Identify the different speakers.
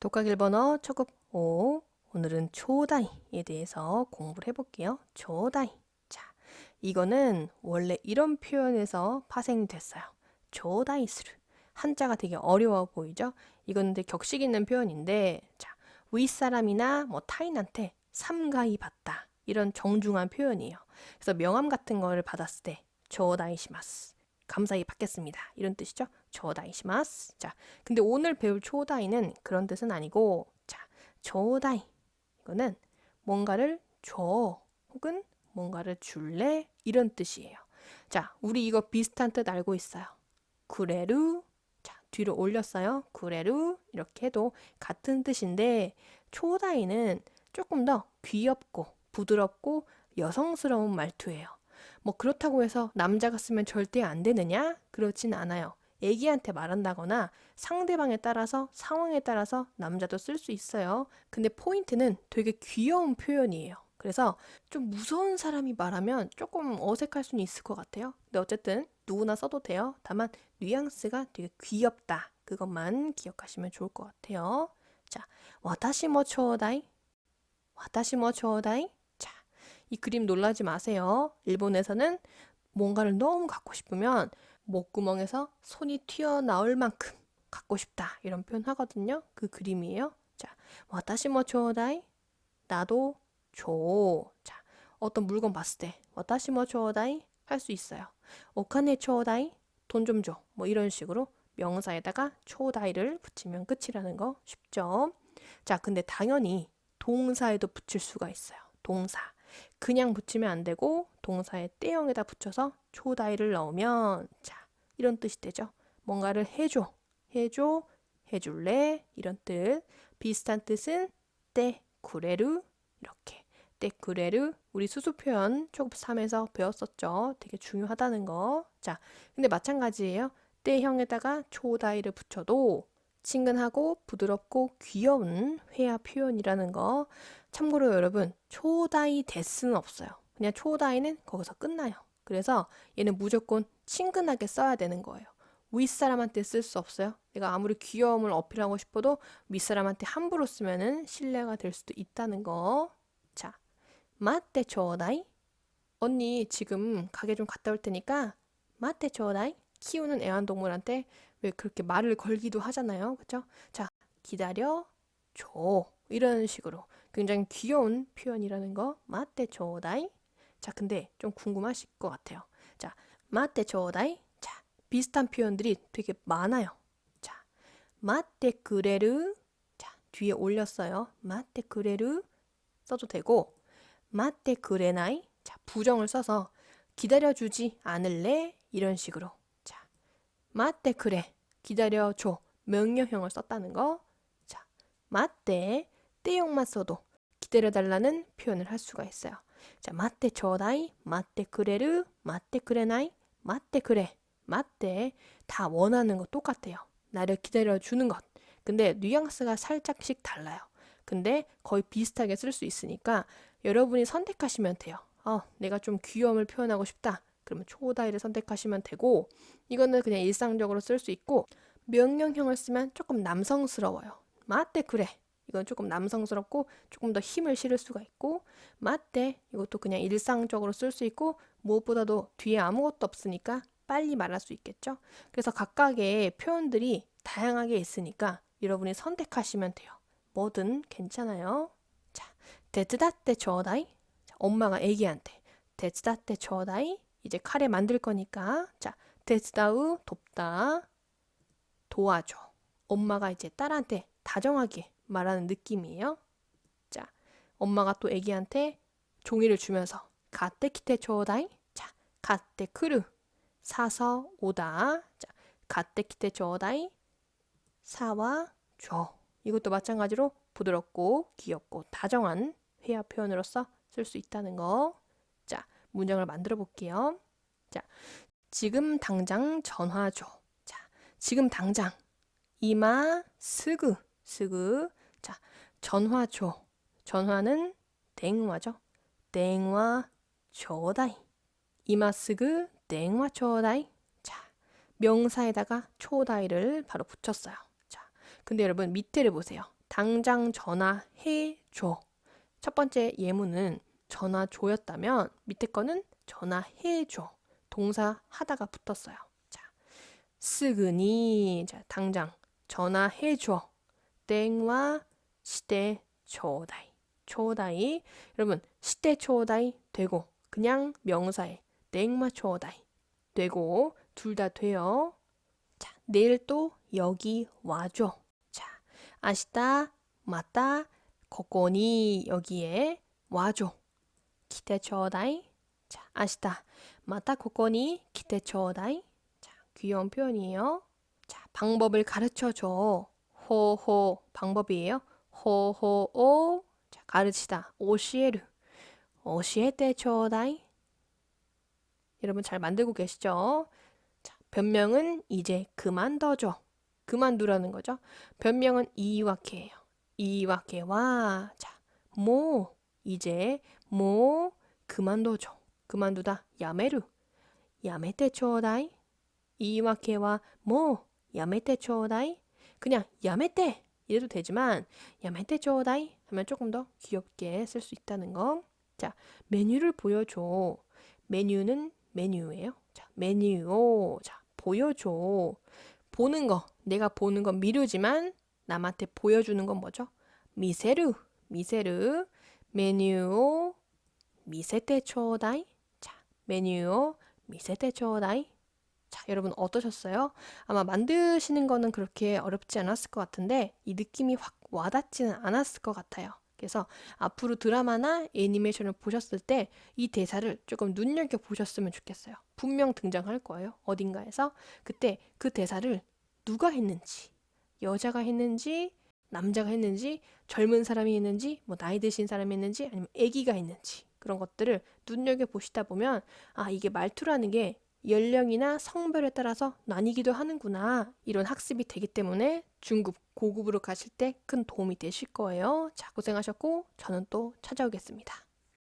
Speaker 1: 독학 일본어 초급 5. 오늘은 초다이에 대해서 공부를 해볼게요. 초다이. 자, 이거는 원래 이런 표현에서 파생됐어요. 초다이스루. 한자가 되게 어려워 보이죠? 이건 근데 격식 있는 표현인데, 자, 윗사람이나 뭐 타인한테 삼가이 받다. 이런 정중한 표현이에요. 그래서 명함 같은 거를 받았을 때, 초다이시마스. 감사히 받겠습니다. 이런 뜻이죠. 초다이시마스. 자, 근데 오늘 배울 초다이는 그런 뜻은 아니고, 자, 초다이. 이거는 뭔가를 줘. 혹은 뭔가를 줄래? 이런 뜻이에요. 자, 우리 이거 비슷한 뜻 알고 있어요. 구레루. 자, 뒤로 올렸어요. 구레루. 이렇게 해도 같은 뜻인데, 초다이는 조금 더 귀엽고 부드럽고 여성스러운 말투예요. 뭐 그렇다고 해서 남자가 쓰면 절대 안 되느냐? 그렇진 않아요. 애기한테 말한다거나 상대방에 따라서 상황에 따라서 남자도 쓸 수 있어요. 근데 포인트는 되게 귀여운 표현이에요. 그래서 좀 무서운 사람이 말하면 조금 어색할 수는 있을 것 같아요. 근데 어쨌든 누구나 써도 돼요. 다만 뉘앙스가 되게 귀엽다. 그것만 기억하시면 좋을 것 같아요. 자, 와타시 뭐 초다이? 와타시 뭐 초다이? 자, 이 그림 놀라지 마세요. 일본에서는 뭔가를 너무 갖고 싶으면 목구멍에서 손이 튀어나올 만큼 갖고 싶다. 이런 표현 하거든요. 그 그림이에요. 자, 와타시 뭐 초다이? 나도 줘. 자, 어떤 물건 봤을 때 와타시 뭐 초다이? 할 수 있어요. 오카네 초다이? 돈 좀 줘. 뭐 이런 식으로 명사에다가 초다이를 붙이면 끝이라는 거 쉽죠? 자, 근데 당연히 동사에도 붙일 수가 있어요. 동사. 그냥 붙이면 안 되고 동사에 때형에다 붙여서 초다이를 넣으면 자, 이런 뜻이 되죠. 뭔가를 해줘. 해줘. 해줄래. 이런 뜻. 비슷한 뜻은 때, 구레루. 이렇게. 때, 구레루. 우리 수수 표현 초급 3에서 배웠었죠. 되게 중요하다는 거. 자, 근데 마찬가지예요. 때형에다가 초다이를 붙여도 친근하고 부드럽고 귀여운 회화 표현이라는 거. 참고로 여러분, 초다이 데스는 없어요. 그냥 초다이는 거기서 끝나요. 그래서 얘는 무조건 친근하게 써야 되는 거예요. 윗사람한테 쓸 수 없어요. 내가 아무리 귀여움을 어필하고 싶어도 윗사람한테 함부로 쓰면은 신뢰가 될 수도 있다는 거. 자, 마떼 초다이. 언니 지금 가게 좀 갔다 올 테니까 마떼 초다이. 키우는 애완동물한테 왜 그렇게 말을 걸기도 하잖아요. 그죠? 자, 기다려 줘. 이런 식으로 굉장히 귀여운 표현이라는 거. 마떼 초다이. 자, 근데 좀 궁금하실 것 같아요. 자, 마떼 초다이. 자, 비슷한 표현들이 되게 많아요. 자, 마떼 그레르. 자, 뒤에 올렸어요. 마떼 그레르 써도 되고, 마떼 그레나이. 자, 부정을 써서 기다려 주지 않을래? 이런 식으로. 자, 마떼 그래. 기다려줘. 명령형을 썼다는 거. 자, 마떼. 떼용만 써도 기다려달라는 표현을 할 수가 있어요. 자, 맞대 줘다이, 맞대 그래르, 맞대 그래나이, 맞대 그래, 맞대 다 원하는 거 똑같아요. 나를 기다려 주는 것. 근데 뉘앙스가 살짝씩 달라요. 근데 거의 비슷하게 쓸 수 있으니까 여러분이 선택하시면 돼요. 어, 내가 좀 귀여움을 표현하고 싶다. 그러면 초다이를 선택하시면 되고 이거는 그냥 일상적으로 쓸 수 있고 명령형을 쓰면 조금 남성스러워요. 맞대 그래. 이건 조금 남성스럽고 조금 더 힘을 실을 수가 있고 맞대 이것도 그냥 일상적으로 쓸 수 있고 무엇보다도 뒤에 아무것도 없으니까 빨리 말할 수 있겠죠. 그래서 각각의 표현들이 다양하게 있으니까 여러분이 선택하시면 돼요. 뭐든 괜찮아요. 자, 데츠다떼 줘다이. 자, 엄마가 아기한테 데츠다떼 줘다이. 이제 카레 만들 거니까 자, 데츠다우 돕다. 도와줘. 엄마가 이제 딸한테 다정하게 말하는 느낌이에요. 자, 엄마가 또 애기한테 종이를 주면서 가떼키테 초다이. 자, 가떼 크루. 사서 오다. 자, 가떼키테 초다이. 사와 줘. 이것도 마찬가지로 부드럽고 귀엽고 다정한 회화 표현으로서 쓸 수 있다는 거. 자, 문장을 만들어 볼게요. 자, 지금 당장 전화 줘. 자, 지금 당장 이마 스그 스그 자, 전화 줘. 전화는 땡화죠. 땡화 줘다이. 이마 스그 땡화 줘다이. 자, 명사에다가 초다이를 바로 붙였어요. 자, 근데 여러분 밑에를 보세요. 당장 전화해 줘. 첫 번째 예문은 전화 줘였다면 밑에 거는 전화해 줘. 동사 하다가 붙었어요. 자, 쓰그니 자, 당장 전화해 줘. 땡와 시대 초다이. 초다이. 여러분, 시대 초다이 되고 그냥 명사에 땡마 초다이 되고 둘 다 돼요. 자, 내일 또 여기 와줘. 자, 아시다 맞다 거코니 여기에 와줘. 기대 초다이. 자, 아시다 맞다 거코니 기대 초다이. 자, 귀여운 표현이에요. 자, 방법을 가르쳐 줘. 호호 방법이에요. 호호오 자, 가르치다. 오시에르. 오시에테 초다이. 여러분 잘 만들고 계시죠? 자, 변명은 이제 그만둬줘. 그만두라는 거죠. 변명은 이와케예요. 이와케와 자, 뭐 이제 뭐 그만둬줘. 그만두다. 야메루. 야메테 초다이. 이와케와 뭐 야메테 초다이. 그냥 야메테 이래도 되지만 야메테 초다이 하면 조금 더 귀엽게 쓸 수 있다는 거. 자, 메뉴를 보여줘. 메뉴는 메뉴예요. 자, 메뉴. 자, 보여줘. 보는 거. 내가 보는 건 미루지만 남한테 보여주는 건 뭐죠? 미세르. 미세르. 메뉴. 미세테 초다이. 자, 메뉴. 미세테 초다이. 자, 여러분 어떠셨어요? 아마 만드시는 거는 그렇게 어렵지 않았을 것 같은데 이 느낌이 확 와닿지는 않았을 것 같아요. 그래서 앞으로 드라마나 애니메이션을 보셨을 때 이 대사를 조금 눈여겨 보셨으면 좋겠어요. 분명 등장할 거예요. 어딘가에서 그때 그 대사를 누가 했는지, 여자가 했는지, 남자가 했는지, 젊은 사람이 했는지, 뭐 나이 드신 사람이 했는지, 아니면 아기가 했는지 그런 것들을 눈여겨 보시다 보면 아 이게 말투라는 게 연령이나 성별에 따라서 나뉘기도 하는구나. 이런 학습이 되기 때문에 중급, 고급으로 가실 때 큰 도움이 되실 거예요. 자, 고생하셨고, 저는 또 찾아오겠습니다.